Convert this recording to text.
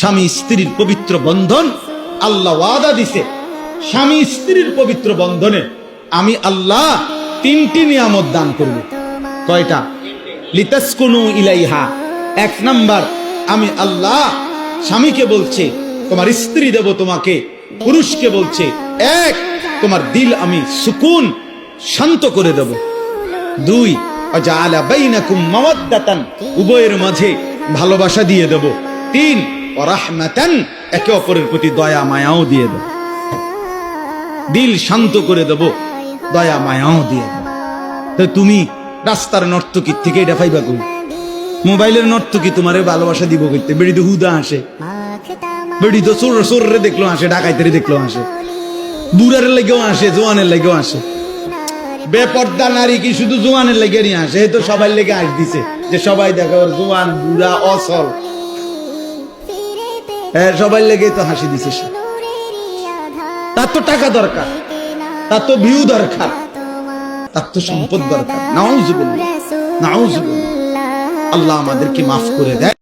স্বামী স্ত্রীর পবিত্র বন্ধন আল্লাহ ওয়াদা দিছে। স্বামী স্ত্রীর পবিত্র বন্ধনে আমি আল্লাহ তিনটি নিয়ামত দান করব। কয়টা? লিতাসকুনু ইলাইহা। এক নাম্বার, আমি আল্লাহ স্বামীকে বলছে, তোমার স্ত্রী দেব তোমাকে, পুরুষকে বলছে, এক, তোমার দিল আমি সুকুন শান্ত করে দেব। দুই উভয়ের মাঝে ভালোবাসা দিয়ে দেব। তিন রাহমাতান, একে অপরের প্রতি দয়া মায়াও দিয়ে দেব। দিল শান্ত করে দেব, দয়া মায়াও দিয়ে দেব। তো তুমি রাস্তার নর্তকীর থেকে এটা পাইবা কই? মোবাইলের নর্তকী তোমারে ভালোবাসা দিব করতে বেড়ি তো হুদা আসে বেড়ি তো চোর, চোররে দেখল আসে ডাকাইতেরে দেখল আসে বুড়ার লেগেও আসে জোয়ানের লেগেও আসে বেপর্দা নারী কি শুধু জোয়ানের লেগে নিয়ে আসে তো সবাই লেগে আস দিছে, যে সবাই দেখে জোয়ান, বুড়া অসল হ্যাঁ সবাই লেগে তো হাসি দিছে সে। তার তো টাকা দরকার, তার তো ভিউ দরকার, তার তো সম্পদ দরকার। নাও জীবন নাও জীবন আল্লাহ আমাদেরকে মাফ করে দেয়।